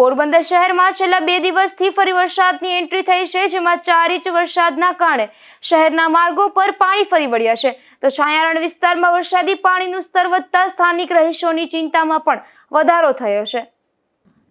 પોરબંદર શહેરમાં છેલ્લા બે દિવસથી ફરી વરસાદની એન્ટ્રી થઈ છે, જેમાં ચાર ઇંચ વરસાદના કારણે શહેરના માર્ગો પર પાણી ફરી વળ્યા છે. તો છાયારણ વિસ્તારમાં વરસાદી પાણીનું સ્તર વધતા સ્થાનિક રહીશોની ચિંતામાં પણ વધારો થયો છે.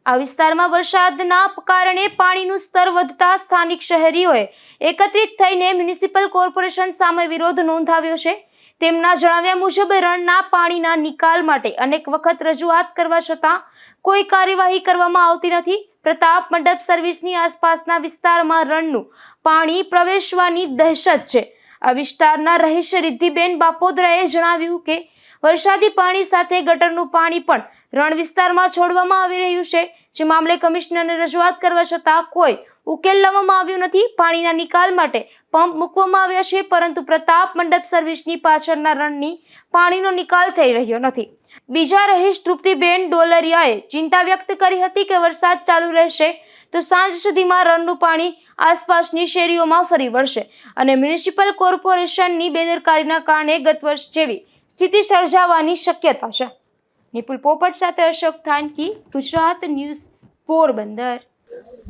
આ વિસ્તારમાં વરસાદના કારણે પાણીનું સ્તર વધતા સ્થાનિક શહેરીઓએ એકત્રિત થઈને મ્યુનિસિપલ કોર્પોરેશન સામે વિરોધ નોંધાવ્યો છે. તેમના જણાવ્યા મુજબ, રણના પાણીના નિકાલ માટે અનેક વખત રજૂઆત કરવા છતાં કોઈ કાર્યવાહી કરવામાં આવતી નથી. પ્રતાપ મંડપ સર્વિસની આસપાસના વિસ્તારમાં રણનું પાણી પ્રવેશવાની દહેશત છે. આ વિસ્તારના રહીશ રિદ્ધિબેન બાપોદરાએ જણાવ્યું કે વરસાદી પાણી સાથે ગટરનું પાણી પણ રણ વિસ્તારમાં છોડવામાં આવી રહ્યું છે. જે મામલે કમિશનરને રજૂઆત કરવા છતાં કોઈ ઉકેલ લાવવામાં આવ્યો નથી. પાણીના નિકાલ માટે પંપ મૂકવામાં આવ્યા છે, પરંતુ પ્રતાપ મંડપ સર્વિસની પાછળના રણની પાણીનો નિકાલ થઈ રહ્યો નથી. બીજા રહીશ તૃપ્તિબેન ડોલરિયાએ ચિંતા વ્યક્ત કરી હતી કે વરસાદ ચાલુ રહેશે તો સાંજ સુધીમાં રણનું પાણી આસપાસની શેરીઓમાં ફરી વળશે અને મ્યુનિસિપલ કોર્પોરેશનની બેદરકારીના કારણે ગત વર્ષ જેવી સ્થિતિ સર્જાવાની શક્યતા છે. નિપુલ પોપટ સાથે અશોક થાનકી, ગુજરાત ન્યૂઝ, પોરબંદર.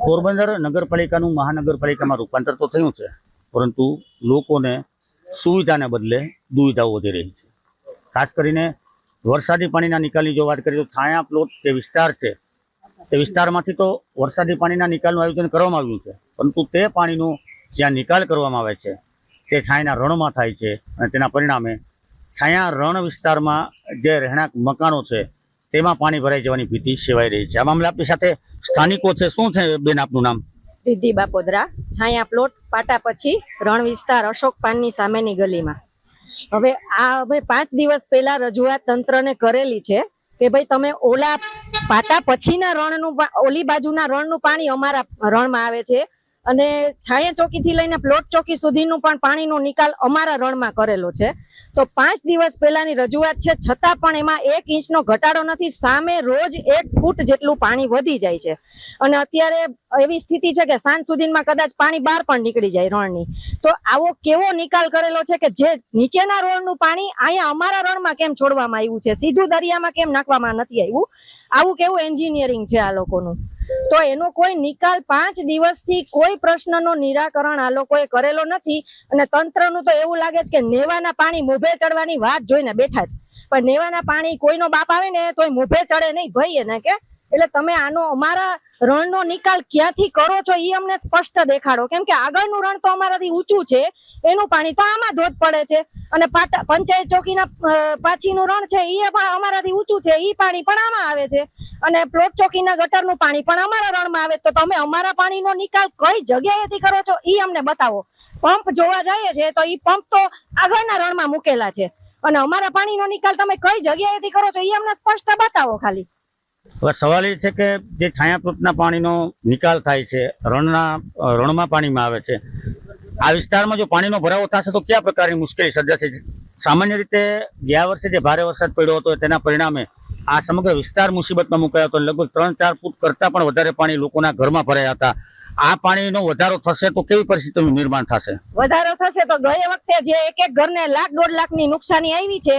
પોરબંદર નગરપાલિકાનું મહાનગરપાલિકામાં રૂપાંતર તો થયું છે, પરંતુ લોકોને સુવિધાને બદલે દુવિધાઓ વધી રહી છે. ખાસ કરીને વરસાદી પાણીના નિકાલની જો વાત કરીએ તો છાયા પ્લોટ જે વિસ્તાર છે, તે વિસ્તારમાંથી તો વરસાદી પાણીના નિકાલનું આયોજન કરવામાં આવ્યું છે, પરંતુ તે પાણીનો જ્યાં નિકાલ કરવામાં આવે છે, તે છાયાના રણમાં થાય છે અને તેના પરિણામે છાયા રણ વિસ્તારમાં જે રહેણાંક મકાનો છે, તેમાં પાણી ભરાઈ જવાની ભીતિ સેવાઈ રહી છે. આ મામલે આપની સાથે સ્થાનિકો છે. શું છે બેન આપનું નામ? રિદ્ધિ બાપોદરા છાયા પ્લોટ પાટા પછી રણ વિસ્તાર અશોક પાનની સામેની ગલીમાં. હવે આ હવે પાંચ દિવસ પહેલા રજૂઆત તંત્રને કરેલી છે કે ભાઈ તમે ઓલા પાટા પછીના રણનું ઓલી બાજુના રણનું પાણી અમારા રણમાં આવે છે. અને છાયા ચોકીથી લઈને પ્લોટ ચોકી સુધીનું પણ પાણીનો નિકાલ અમારા રણમાં કરેલો છે. તો પાંચ દિવસ પહેલાની રજૂઆત છે, છતાં પણ એમાં એક ઇંચનો ઘટાડો નથી, સામે રોજ એક ફૂટ જેટલું પાણી વધી જાય છે. અને અત્યારે એવી સ્થિતિ છે કે સાંજ સુધીમાં કદાચ પાણી બહાર પણ નીકળી જાય રણની. તો આવો કેવો નિકાલ કરેલો છે કે જે નીચેના રણનું પાણી અહીંયા અમારા રણમાં કેમ છોડવામાં આવ્યું છે? સીધું દરિયામાં કેમ નાખવામાં નથી આવ્યું? આવું કેવું એન્જિનિયરિંગ છે આ લોકોનું? તો એનો કોઈ નિકાલ પાંચ દિવસથી કોઈ પ્રશ્નનો નિરાકરણ આ લોકોએ કરેલો નથી. અને તંત્રનું તો એવું લાગે છે કે નેવાના પાણી મોભે ચડવાની વાત જોઈને બેઠા છે. પણ નેવાના પાણી કોઈનો બાપ આવે ને તોય મોભે ચડે નહીં ભાઈ એને કે એટલે તમે આનો અમારા રણનો નિકાલ ક્યાંથી કરો છો એ અમને સ્પષ્ટ દેખાડો. કેમ કે આગળનું રણ તો અમારાથી ઊંચું છે, એનું પાણી તો આમાં ધોધ પડે છે. અને પંચાયત ચોકીના પાછીનું રણ છે એ પણ અમારાથી ઊંચું છે એ પાણી પણ આમાં આવે છે. અને પ્લોટ ચોકીના ગટરનું પાણી પણ અમારા રણમાં આવે તો તમે અમારા પાણીનો નિકાલ કઈ જગ્યાએથી કરો છો એ અમને બતાવો. પંપ જોવા જઈએ છે તો એ પંપ તો આગળના રણમાં મૂકેલા છે. અને અમારા પાણીનો નિકાલ તમે કઈ જગ્યાએથી કરો છો એ અમને સ્પષ્ટ બતાવો ખાલી. હવે સવાલ એ છે કે જે છાયાપ્રોતના પાણીનો નિકાલ થાય છે, રણના રણમાં પાણીમાં આવે છે, આ વિસ્તારમાં જો પાણીનો ભરાવો થશે તો કયા પ્રકારની મુશ્કેલી સર્જાશે? સામાન્ય રીતે ગયા વર્ષે જે ભારે વરસાદ પડ્યો હતો તેના પરિણામે આ સમગ્ર વિસ્તાર મુસીબતમાં મુકાયો હતો. લગભગ ત્રણ ચાર ફૂટ કરતાં પણ વધારે પાણી લોકોના ઘરમાં ભરાયા હતા. આ પાણીનો વધારો થશે તો કેવી પરિસ્થિતિનું નિર્માણ થશે? વધારો થશે તો ગયે વખતે જે એક એક ઘરને લાખ દોઢ લાખની નુકસાની આવી છે,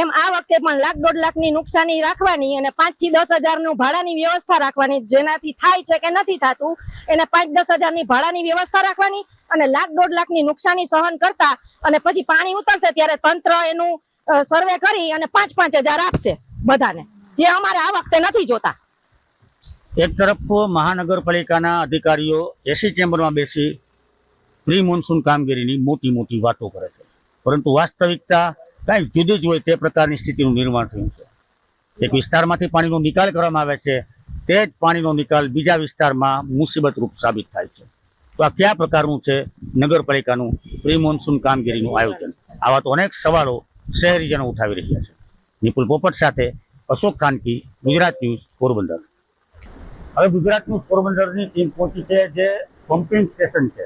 એમ આ વખતે પણ લાખ દોઢ લાખની નુકસાની રાખવાની અને પાંચથી દસ હજારનું ભાડાની વ્યવસ્થા રાખવાની, જેનાથી થાય છે કે નથી થતું, એને પાંચ દસ હજારની ભાડાની વ્યવસ્થા રાખવાની અને લાખ દોઢ લાખની નુકસાની સહન કરતા અને પછી પાણી ઉતરશે ત્યારે તંત્ર એનું સર્વે કરી અને પાંચ પાંચ હજાર આપશે બધાને, જે અમારે આ વખતે નથી જોતા. એક તરફ મહાનગરપાલિકાના અધિકારીઓ એસી ચેમ્બરમાં બેસી પ્રી મોન્સૂન કામગીરીની મોટી મોટી વાતો કરે છે. પરંતુ વાસ્તવિકતા કાંઈક જુદી જ હોય તે પ્રકારની સ્થિતિનું નિર્માણ થયું છે. એક વિસ્તારમાંથી પાણીનો નિકાલ કરવામાં આવે છે, તે જ પાણીનો નિકાલ બીજા વિસ્તારમાં મુસીબતરૂપ સાબિત થાય છે. તો આ કયા પ્રકારનું છે નગરપાલિકાનું પ્રી મોન્સૂન કામગીરીનું આયોજન? આવા તો અનેક સવાલો શહેરીજનો ઉઠાવી રહ્યા છે. નિપુલ પોપટ સાથે અશોક ખાનકી ગુજરાત ન્યૂઝ પોરબંદર. હવે ગુજરાતનું પોરબંદરની ટીમ પહોંચી છે જે પમ્પિંગ સ્ટેશન છે.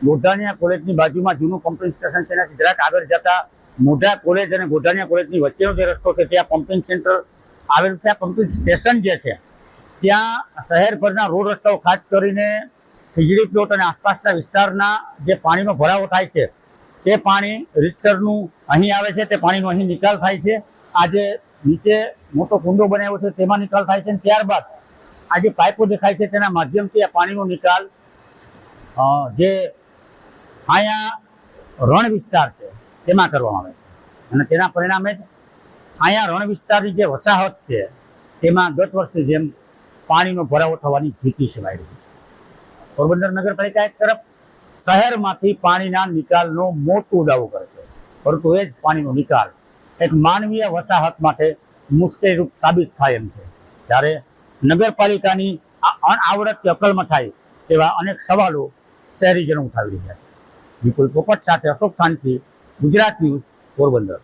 ગોઢાણીયા કોલેજની બાજુમાં જૂનું પમ્પિંગ સ્ટેશન છે એનાથી જરાક આગળ જતા મોઢા કોલેજ અને ગોઢાણીયા કોલેજની વચ્ચેનો જે રસ્તો છે ત્યાં પમ્પિંગ સેન્ટર આવેલું છે. આ પમ્પિંગ સ્ટેશન જે છે, ત્યાં શહેરભરના રોડ રસ્તાઓ ખાસ કરીને ખીજડી પ્લોટ અને આસપાસના વિસ્તારના જે પાણીનો ભરાવો થાય છે, તે પાણી રીતસરનું અહીં આવે છે, તે પાણીનો અહીં નિકાલ થાય છે. આજે નીચે મોટો કુંડો બનાવ્યો છે, તેમાં નિકાલ થાય છે ત્યારબાદ આ જે પાઇપો દેખાય છે તેના માધ્યમથી આ પાણીનો નિકાલ જે છાયા રણ વિસ્તાર છે, તેમાં કરવામાં આવે છે. અને તેના પરિણામે છાયા રણ વિસ્તારની જે વસાહત છે, તેમાં ગત વર્ષની જેમ પાણીનો ભરાવો થવાની ભીતિ સેવાઈ રહી છે. પોરબંદર નગરપાલિકા એક તરફ શહેરમાંથી પાણીના નિકાલનો મોટો દાવો કરે છે, પરંતુ એ જ પાણીનો નિકાલ એક માનવીય વસાહત માટે મુશ્કેલીરૂપ સાબિત થાય એમ છે. ત્યારે નગરપાલિકાની આ અણઆવડત કે અકલમાં થાય તેવા અનેક સવાલો શહેરીજનો ઉઠાવી રહ્યા છે. વિપુલ પોપટ સાથે અશોક ખાનથી ગુજરાત ન્યૂઝ પોરબંદર.